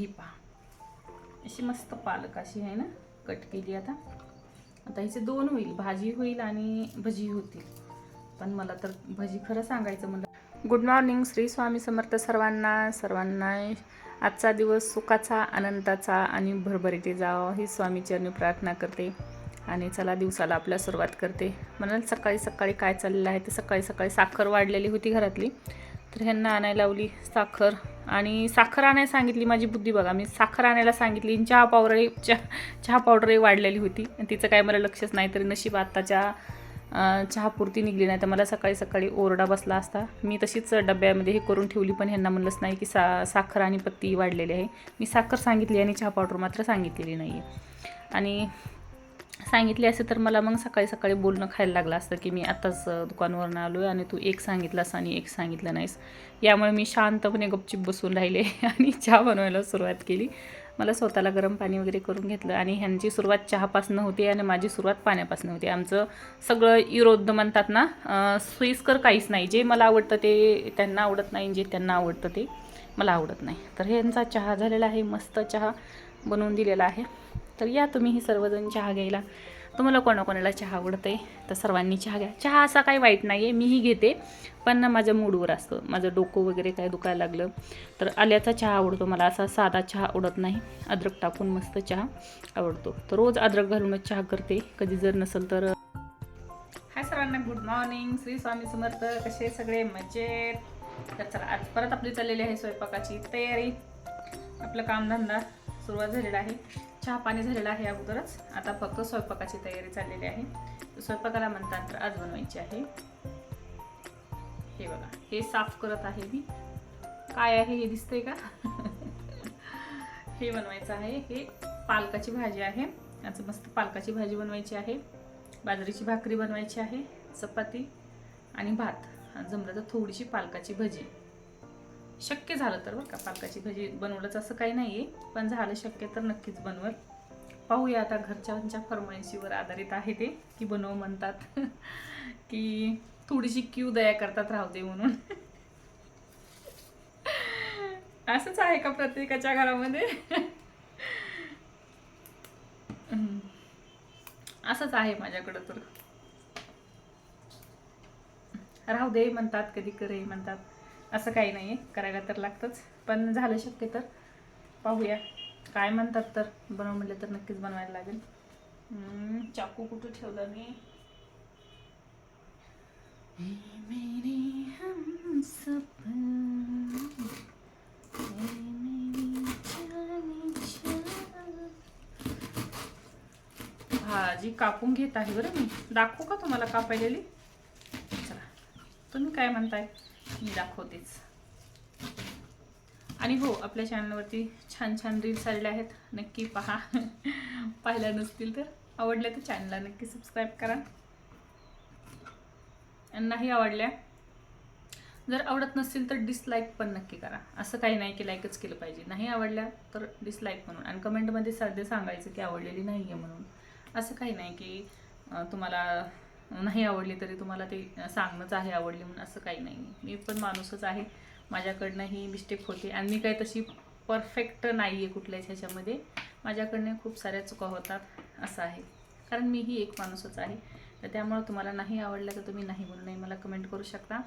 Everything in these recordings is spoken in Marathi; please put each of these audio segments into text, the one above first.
ही पहा. अशी मस्त पालक अशी आहे ना कट केली आता. आता हिचे दोन होईल भाजी होईल आणि भजी होतील. पण मला तर भजी खरं सांगायचं म्हणलं. गुड मॉर्निंग श्री स्वामी समर्थ सर्वांना. सर्वांना आजचा दिवस सुखाचा आनंदाचा आणि भरभरीते जावं ही स्वामीचरणी प्रार्थना करते. आणि चला दिवसाला आपल्या सुरुवात करते. म्हणाल सकाळी सकाळी काय चाललेलं आहे? ते सकाळी सकाळी साखर वाढलेली होती घरातली. तर ह्यांना आणायला लावली साखर. आणि साखर आणायला सांगितली माझी बुद्धी बघा मी साखर आणायला सांगितली आणि चहा पावडरही चहा चहा पावडरही वाढलेली होती. आणि तिचं काय मला लक्षच नाही तरी नशीब आत्ताच्या चहापुरती निघली नाही. तर मला सकाळी सकाळी ओरडा बसला असता. मी तशीच डब्यामध्ये हे करून ठेवली पण ह्यांना म्हणलंच नाही की सा साखर आणि पत्ती वाढलेली आहे. मी साखर सांगितली आणि चहा पावडर मात्र सांगितलेली नाही आहे आणि सांगितले असे तर मला मग सकाळी सकाळी बोलणं खायला लागलं असतं की मी आत्ताच दुकानवरून दुकानावरून आलो आहे आणि तू एक सांगितलंस आणि एक सांगितलं नाहीस. यामुळे मी शांतपणे गपचिप बसून राहिले आणि चहा बनवायला सुरुवात केली. मला स्वतःला गरम पाणी वगैरे करून घेतलं आणि ह्यांची सुरुवात चहापासनं होती आणि माझी सुरुवात पाण्यापासून होती. आमचं सगळं विरोध म्हणतात ना सोयीस्कर काहीच नाही. जे मला आवडतं ते त्यांना आवडत नाही जे त्यांना आवडतं ते मला आवडत नाही. तर ह्यांचा चहा झालेला आहे मस्त चहा बनवून दिलेला आहे. तर या तुम्हीही सर्वजण चहा घ्यायला. तुम्हाला कोणाकोणाला चहा आवडते तर सर्वांनी चहा घ्या. चहा असा काही वाईट नाही आहे मीही घेते पण माझ्या मूडवर असतं. माझं डोकं वगैरे काय दुखायला लागलं तर आल्याचा चहा आवडतो मला. असा साधा चहा आवडत नाही. अद्रक टाकून मस्त चहा आवडतो. तर रोज अद्रक घालूनच चहा करते. कधी जर नसेल तर. हाय सर्वांना गुड मॉर्निंग श्री स्वामी समर्थ कसे सगळे? मजेत. तर चला आज परत आपली चाललेली आहे स्वयंपाकाची तयारी. आपलं कामधंदा सुरुवात झालेला आहे. चहा पाणी झालेलं आहे अगोदरच. आता फक्त स्वयंपाकाची तयारी चाललेली आहे. स्वयंपाकाला म्हणतात तर आज बनवायची आहे. हे बघा हे साफ करत आहे मी. काय आहे हे दिसतंय का? हे बनवायचं आहे. हे पालकाची भाजी आहे. आज मस्त पालकाची भाजी बनवायची आहे. बाजरीची भाकरी बनवायची आहे. चपाती आणि भात. जमलं तर थोडीशी पालकाची भजी. शक्य झालं तर बरं का पालकाची भजी बनवलंच असं काही नाही आहे पण झालं शक्य तर नक्कीच बनवल. पाहूया आता घरच्यांच्या फरमाईशीवर आधारित आहे ते की बनव म्हणतात. की थोडीशी क्यू दया करतात राहू दे म्हणून. असंच आहे का प्रत्येकाच्या घरामध्ये? असंच आहे माझ्याकडं तर. राहू दे म्हणतात कधी करे म्हणतात. असं काही नाही आहे करायला तर लागतंच. पण झालं शक्य तर. पाहूया. काय म्हणतात तर? बनव म्हटलं तर नक्कीच बनवायला लागेल. चाकू कुठं ठेवला मी. भाजी कापून घेत आहे बरं मी. दाखवू का तुम्हाला कापायलेली? चला. तुम्ही काय म्हणताय? मी दाखवतेच. आणि हो आपल्या चॅनलवरती छान छान रील्स आलेले आहेत. नक्की पहा. पाहिल्या नसतील तर आवडल्या तर चॅनलला नक्की सबस्क्राईब करा. आणि नाही आवडल्या जर आवडत नसतील तर डिसलाईक पण नक्की करा. असं काही नाही की लाईकच केलं पाहिजे. नाही आवडल्या तर डिसलाईक म्हणून. आणि कमेंटमध्ये सध्या सांगायचं की आवडलेली नाही आहे म्हणून. असं काही नाही की तुम्हाला नाही आवडली तरी तुम्हाला ते सांगणंच आहे आवडली म्हणून असं काही नाही. मी पण माणूसच आहे. माझ्याकडनं ही मिस्टेक होते. आणि मी काही तशी परफेक्ट नाही आहे कुठल्याच ह्याच्यामध्ये. माझ्याकडनं खूप साऱ्या चुका होतात असं आहे. कारण मीही एक माणूसच आहे. तर त्यामुळं तुम्हाला नाही आवडलं तर तुम्ही नाही म्हणून नाही मला कमेंट करू शकता.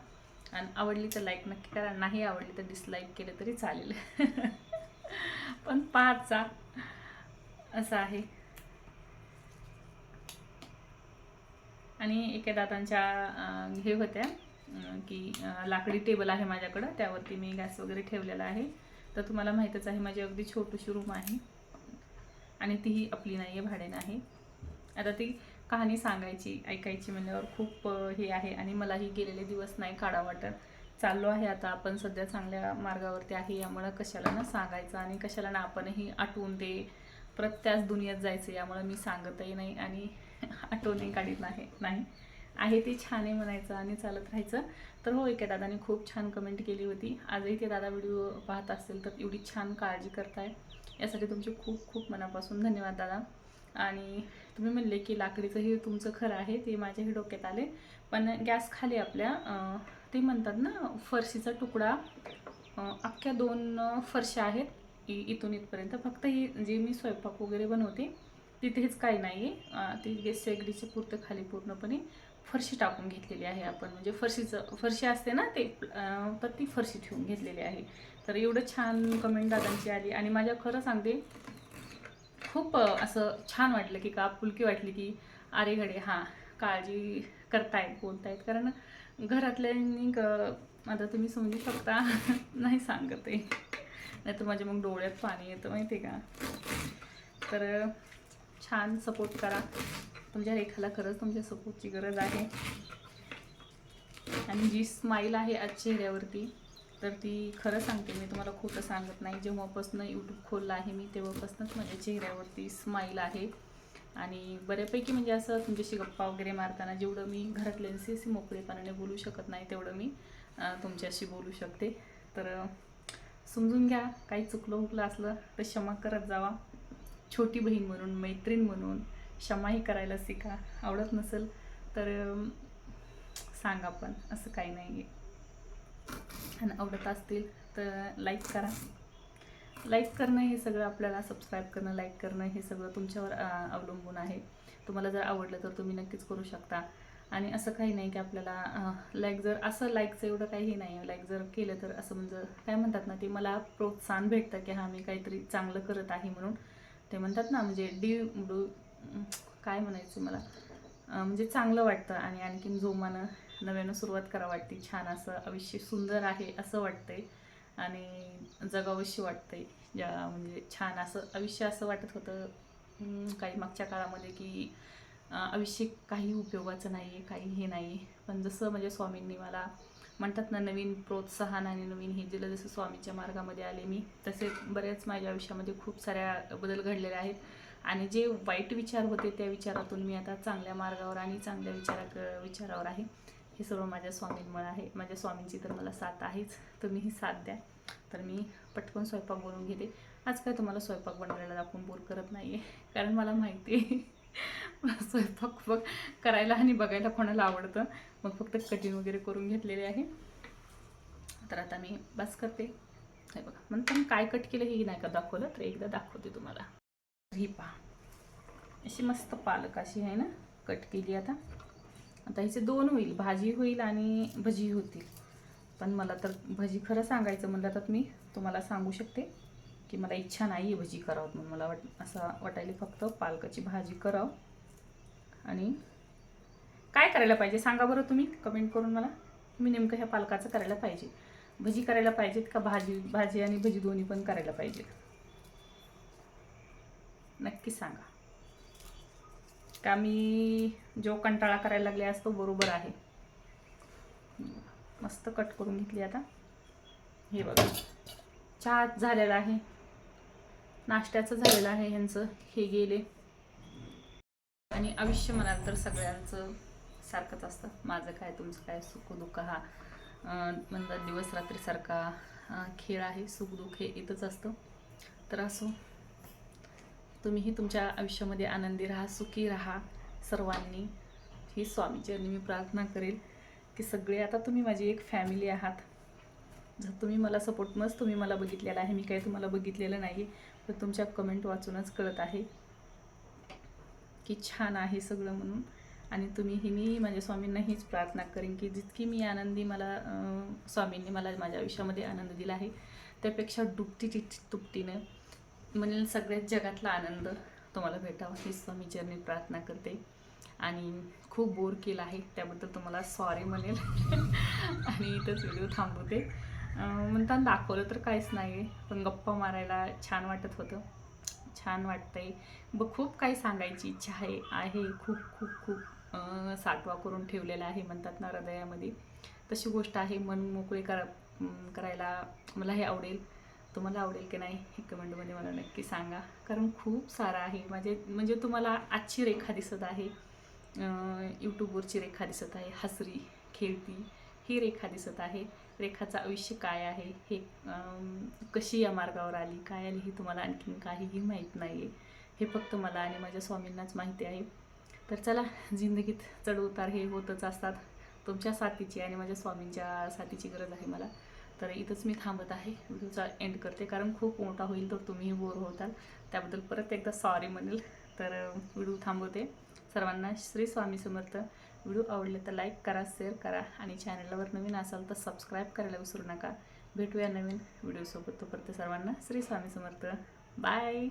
आणि आवडली तर लाईक नक्की करा. नाही आवडली तर डिसलाईक केलं तरी चालेल. पण पाहाचा असं आहे. आणि एका दादांच्या हे होत्या की लाकडी टेबल आहे माझ्याकडं त्यावरती मी गॅस वगैरे ठेवलेला आहे. तर तुम्हाला माहीतच आहे माझी अगदी छोटीशी रूम आहे. आणि तीही आपली नाही आहे भाड्याने आहे आता ती कहाणी सांगायची ऐकायची म्हणल्यावर खूप हे आहे आणि मलाही गेलेले दिवस नाही काढा वाटत. चाललो आहे आता. आपण सध्या चांगल्या मार्गावरती आहे. यामुळं कशाला ना सांगायचं आणि कशाला ना आपणही आठवून ते परत त्याच दुनियेत जायचं यामुळं मी सांगतही नाही आणि आठवणही काढीत नाही नाही. आहे ते छान आहे म्हणायचं आणि चालत राहायचं. तर हो एका दादाने खूप छान कमेंट केली होती. आजही ते दादा व्हिडिओ पाहत असतील तर एवढी छान काळजी करताय. यासाठी तुमचे खूप खूप मनापासून धन्यवाद दादा. आणि तुम्ही म्हणले की लाकडीचं हे तुमचं खरं आहे ते माझ्याही डोक्यात आले. पण गॅस खाली आपल्या ते म्हणतात ना फरशीचा तुकडा अख्ख्या दोन फरशा आहेत इथून इथपर्यंत. फक्त ही जे मी स्वयंपाक वगैरे बनवते तिथेच काही नाही आहे ती गॅस शेगडीच्या पुरतं खाली पूर्णपणे फरशी टाकून घेतलेली आहे आपण. म्हणजे फरशीचं फरशी असते ना ते तर ती फरशी ठेवून घेतलेली आहे. तर एवढं छान कमेंट दादांची आली. आणि माझ्या खरं सांगते खूप असं छान वाटलं की का फुलकी वाटली की अरे घडे हां काळजी करतायत बोलतायत. कारण घरातल्यांनी ग- आता तुम्ही समजू शकता. नाही सांगत आहे. नाही तर माझ्या मग डोळ्यात पाणी येतं माहिती आहे का? तर छान सपोर्ट करा. तुमच्या रेखाला खरंच तुमच्या सपोर्टची गरज आहे. आणि जी स्माईल आहे आज चेहऱ्यावरती तर ती खरं सांगते मी तुम्हाला खोटं सांगत नाही. जेव्हापासून यूट्यूब खोललं आहे मी तेव्हापासूनच माझ्या चेहऱ्यावरती स्माईल आहे. आणि बऱ्यापैकी म्हणजे असं तुमच्याशी गप्पा वगैरे मारताना जेवढं मी घरातल्यांशी अशी मोकळेपणाने बोलू शकत नाही तेवढं मी तुमच्याशी बोलू शकते. तर समजून घ्या काही चुकलं हुकलं असलं तर क्षमा करत जावा. छोटी बहीण म्हणून मैत्रीण म्हणून क्षमाही करायला शिका. आवडत नसेल तर सांगा पण असं काही नाही आहे आणि आवडत असतील तर लाईक करा. लाईक करणं हे सगळं आपल्याला सबस्क्राईब करणं लाईक करणं हे सगळं तुमच्यावर अवलंबून आहे. तुम्हाला जर आवडलं तर तुम्ही नक्कीच करू शकता. आणि असं काही नाही की आपल्याला लाईक जर असं लाईकचं एवढं काही नाही आहे. लाईक जर केलं तर असं म्हणजे काय म्हणतात ना ते मला प्रोत्साहन भेटतं की हां मी काहीतरी चांगलं करत आहे म्हणून. ते म्हणतात ना म्हणजे डी डू काय म्हणायचं मला? म्हणजे चांगलं वाटतं आणि आणखीन जोमानं नव्यानं सुरुवात करा वाटते. छान असं आयुष्य सुंदर आहे असं वाटतंय. आणि जगावशी वाटतंय. ज्या म्हणजे छान असं आयुष्य असं वाटत होतं काही मागच्या काळामध्ये की आयुष्य काही उपयोगाचं नाही आहे काही हे नाही आहे पण जसं म्हणजे स्वामींनी मला म्हणतात ना नवीन प्रोत्साहन आणि नवीन हे दिलं जसं स्वामीच्या मार्गामध्ये आले मी तसे बऱ्याच माझ्या आयुष्यामध्ये खूप साऱ्या बदल घडलेले आहेत. आणि जे वाईट विचार होते त्या विचारातून मी आता चांगल्या मार्गावर आणि चांगल्या विचारा विचारावर आहे. हे सर्व माझ्या स्वामींमुळे आहे. माझ्या स्वामींची तर मला साथ आहेच. तुम्हीही साथ द्या. तर मी पटकन स्वयंपाक बनवून घेते. आज काय तुम्हाला स्वयंपाक बनवायला दाखवून बोर करत नाही आहे कारण मला माहिती आहे मला स्वयंपाक बघ करायला आणि बघायला कोणाला आवडतं. मग फक्त कटिंग वगैरे करून घेतलेले आहे. तर आता मी बस करते. हे बघा म्हणता काय कट केलं हे नाही का दाखवलं? तर एकदा दाखवते तुम्हाला. ही पहा. अशी मस्त पालक अशी आहे ना कट केली आता. आता हिचे दोन होईल. भाजी होईल आणि भजी होतील. पण मला तर भजी खरं सांगायचं म्हणलं तर मी तुम्हाला सांगू शकते की मला इच्छा नाही आहे भजी करावं म्हणून. मला वाट असं वाटायला फक्त पालकाची भाजी करावं. आणि काय करायला पाहिजे सांगा बरं तुम्ही कमेंट करून मला. तुम्ही नेमकं ह्या पालकाचं करायला पाहिजे. भजी करायला पाहिजेत का भाजी? भाजी आणि भजी दोन्ही पण करायला पाहिजेत. नक्की सांगा. का मी जो कंटाळा करायला लागले आज तो बरोबर आहे. मस्त कट करून घेतली आता. हे बघा. चहा झालेला आहे. नाश्त्याचं झालेलं आहे ह्यांचं. हे गेले. आणि आयुष्य म्हणाल तर सगळ्यांचं सारखंच असतं. माझं काय तुमचं काय? सुख दुःख हा म्हणतात दिवस रात्रीसारखा खेळ आहे. सुख दुःख हे येतच असतं. तर असो. तुम्हीही तुमच्या आयुष्यामध्ये आनंदी राहा सुखी राहा सर्वांनी. ही स्वामीचरणी मी प्रार्थना करेल की सगळे आता तुम्ही माझी एक फॅमिली आहात. जर तुम्ही मला सपोर्ट मस्त तुम्ही मला बघितलेला आहे मी काही तुम्हाला बघितलेलं नाही पण तुमच्या कमेंट वाचूनच कळत आहे की छान आहे सगळं म्हणून. आणि तुम्हीही मी माझ्या स्वामींना हीच प्रार्थना करेन की जितकी मी आनंदी मला स्वामींनी मला माझ्या आयुष्यामध्ये आनंद दिला आहे त्यापेक्षा दुपटी तुपटीनं म्हणेल सगळ्यात जगातला आनंद तुम्हाला भेटावा हीच स्वामी चरणी प्रार्थना करते. आणि खूप बोर केला आहे त्याबद्दल तुम्हाला सॉरी म्हणेल. आणि इथंच व्हिडिओ थांबवते. म्हणता दाखवलं तर काहीच नाही आहे पण गप्पा मारायला छान वाटत होतं. छान वाटतंय. ब खूप काही सांगायची इच्छा आहे आहे. खूप खूप खूप साठवा करून ठेवलेला आहे म्हणतात ना हृदयामध्ये. तशी गोष्ट आहे मन मोकळे करा करायला मला हे आवडेल. तुम्हाला आवडेल की नाही हे कमेंटमध्ये मला नक्की सांगा. कारण खूप सारं आहे. माझे म्हणजे तुम्हाला आजची रेखा दिसत आहे. यूट्यूबवरची रेखा दिसत आहे. हसरी खेळती ही रेखा दिसत आहे. रेखाचं आयुष्य काय आहे? हे कशी या मार्गावर आली? काय आली? ही तुम्हाला आणखीन काहीही माहीत नाही आहे हे फक्त मला आणि माझ्या स्वामींनाच माहिती आहे. तर चला जिंदगीत चढउतार हे होतच असतात. तुमच्या साथीची आणि माझ्या स्वामींच्या साथीची गरज आहे मला. तर इथंच मी थांबत आहे. व्हिडिओचा एंड करते. कारण खूप मोठा होईल तर तुम्हीही बोर होताल. त्याबद्दल परत एकदा सॉरी म्हणेल. तर व्हिडिओ थांबवते. सर्वांना श्री स्वामी समर्थ. व्हिडिओ आवडले तर लाईक करा शेअर करा आणि चॅनलवर नवीन असाल तर सबस्क्राईब करायला विसरू नका. भेटूया नवीन व्हिडिओसोबत तोपर्यंत सर्वांना श्री स्वामी समर्थ. बाय